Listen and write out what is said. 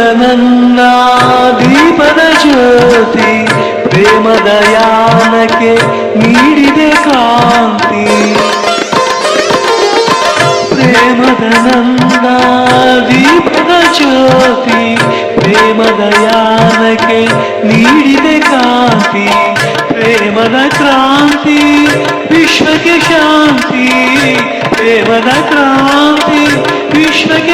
ನನ್ನ ದೀಪದ ಜ್ಯೋತಿ, ಪ್ರೇಮದ ಯಾನಕ್ಕೆ ನೀಡಿದೆ ಕಾಂತಿ. ಪ್ರೇಮದ ನಂದ ದೀಪದ ಜ್ಯೋತಿ, ಪ್ರೇಮದ ಯಾನಕ್ಕೆ ನೀಡಿದೆ ಕಾಂತಿ. ಪ್ರೇಮದ ಕ್ರಾಂತಿ, ವಿಶ್ವಕ್ಕೆ ಶಾಂತಿ. ಪ್ರೇಮದ ಕ್ರಾಂತಿ, ವಿಶ್ವಕ್ಕೆ